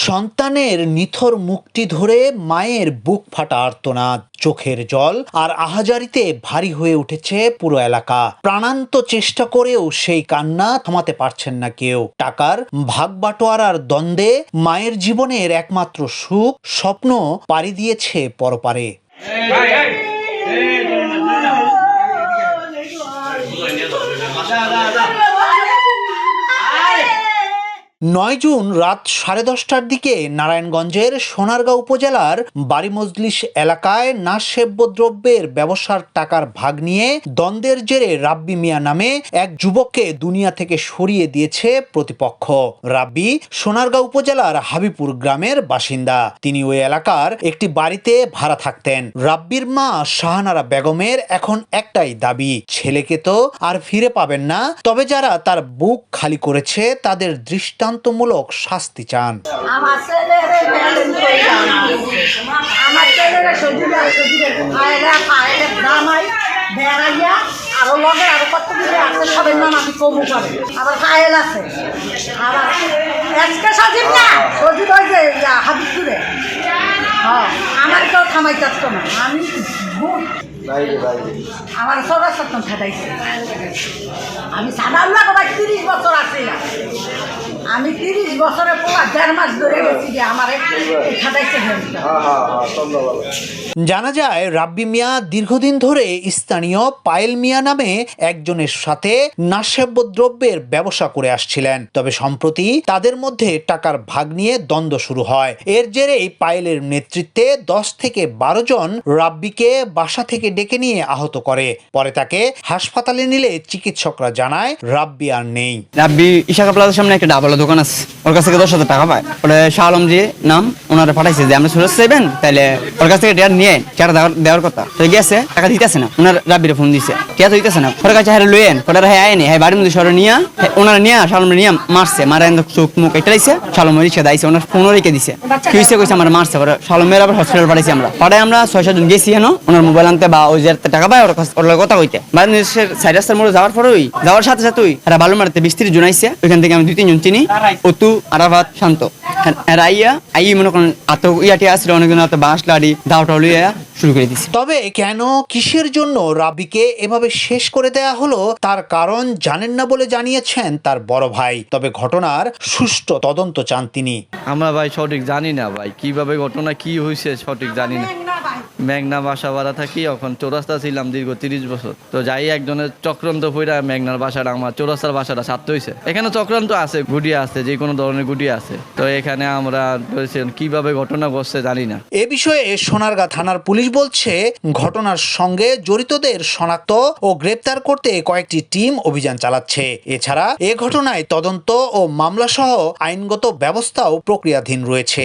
সন্তানের নিথর মুখটি ধরে মায়ের বুক ফাটা আর্তনাদ চোখের জল আর আহাজারিতে ভারী হয়ে উঠেছে পুরো এলাকা প্রাণান্ত চেষ্টা করেও সেই কান্না থামাতে পারছেন না কেউ টাকার ভাগ বাটোয়ারার দ্বন্দ্বে মায়ের জীবনের একমাত্র সুখ স্বপ্ন পাড়ি দিয়েছে পরপারে 年走，好。নয় জুন রাত সাড়ে দশটার দিকে নারায়ণগঞ্জের সোনারগাঁও উপজেলার বাড়ি মজলিস এলাকায় নাশসেব্য দ্রব্যের ব্যবসার টাকার ভাগ নিয়ে দ্বন্দ্বের জেরে রাব্বি মিয়া নামে এক যুবককে দুনিয়া থেকে সরিয়ে দিয়েছে প্রতিপক্ষ। রাব্বি সোনারগাঁও উপজেলার হাবিপুর গ্রামের বাসিন্দা। তিনি ওই এলাকার একটি বাড়িতে ভাড়া থাকতেন। রাব্বির মা শাহানারা বেগমের এখন একটাই দাবি, ছেলেকে তো আর ফিরে পাবেন না, তবে যারা তার বুক খালি করেছে তাদের দৃষ্টান্তমূলক শাস্তি চান। না। আরও কত আছে নাম আমি কমু আবার আছে। আবার না হ্যাঁ আমার না। আমি আমার সবার সত্তম খাটাইছে আমি সাদা আল্লাহ তিরিশ বছর আসছিলাম আমি তিরিশ বছরে পোলা দেড় মাস ধরে গেছি যে আমার খাটাইছে হেলথটা জানা যায় রাব্বি মিয়া দীর্ঘদিন ধরে স্থানীয় পায়েল মিয়া নামে একজনের সাথে নাশব্য দ্রব্যের ব্যবসা করে আসছিলেন। তবে সম্প্রতি তাদের মধ্যে টাকার ভাগ নিয়ে দ্বন্দ্ব শুরু হয়। এর জেরেই পায়েলের নেতৃত্বে দশ থেকে বারো জন রাব্বিকে বাসা থেকে ডেকে নিয়ে আহত করে। পরে তাকে হাসপাতালে নিলে চিকিৎসকরা জানায় রাব্বি আর নেই। রাব্বি ইশাকা প্লাজার সামনে একটা ডাবলা দোকান আছে। ওর কাছ থেকে দশ হাজার টাকা পায়। ওটা শাহ আলম জি নাম ওনারা পাঠাইছে যে আমরা সুরজ চাইবেন তাহলে ওর কাছ থেকে টিয়ার নিয়ে টিয়ার দেওয়ার কথা। তো গেছে টাকা দিতেছে না। ওনার রাব্বিরে ফোন দিছে। টিয়া তো দিতেছে না? ওর কাছে হ্যাঁ লইয়েন ওটা হ্যাঁ আয়নি হ্যাঁ বাড়ির মধ্যে সরে নিয়ে ওনারা নিয়ে শাহ আলম নিয়ে মারছে। মারা চোখ মুখ এটা দিছে। শাহ আলম রিক্সা দাইছে। ওনার ফোনও রেখে দিছে। কি হয়েছে কইছে আমার মারছে? ওরা শাহ আলমের আবার হসপিটাল পাঠাইছি আমরা। পরে আমরা ছয় সাতজন গেছি হেন। ওনার মোবাইল আনতে বা ওই যে টাকা পায় ওর কাছে ওর কথা কইতে। বাড়ির নিজের সাইড রাস্তার মোড়ে যাওয়ার পরেই যাওয়ার সাথে সাথে ওই বালু মারতে বিশ ত্রিশ জন আইছে। ওইখান থেকে আমি দুই তিনজন চিনি। অতু শান্ত। এরা আইয়া আই মনে করেন আত ইয়াটি আসলে অনেকজন আত বাঁশ লাড়ি দাওটা লইয়া শুরু করে দিছে। তবে কেন কিসের জন্য রাবিকে এভাবে শেষ করে দেয়া হলো তার কারণ জানেন না বলে জানিয়েছেন তার বড় ভাই। তবে ঘটনার সুষ্ঠু তদন্ত চান তিনি। আমরা ভাই সঠিক জানি না ভাই কীভাবে ঘটনা কি হয়েছে সঠিক জানি না। মেঘনা বাসা ভাড়া থাকি এখন চৌরাস্তা ছিলাম দীর্ঘ তিরিশ বছর। তো যাই একজনের চক্রান্ত পইরা মেঘনার বাসাটা আমার চৌরাস্তার বাসাটা ছাড়তে হয়েছে এখানে চক্রান্ত আছে গুটিয়া আছে যে কোনো ধরনের গুটিয়া আছে। তো এখানে আমরা কীভাবে ঘটনা ঘটছে জানি না। এ বিষয়ে সোনারগাঁ থানার পুলিশ বলছে ঘটনার সঙ্গে জড়িতদের শনাক্ত ও গ্রেপ্তার করতে কয়েকটি টিম অভিযান চালাচ্ছে। এছাড়া এ ঘটনায় তদন্ত ও মামলা সহ আইনগত ব্যবস্থাও প্রক্রিয়াধীন রয়েছে।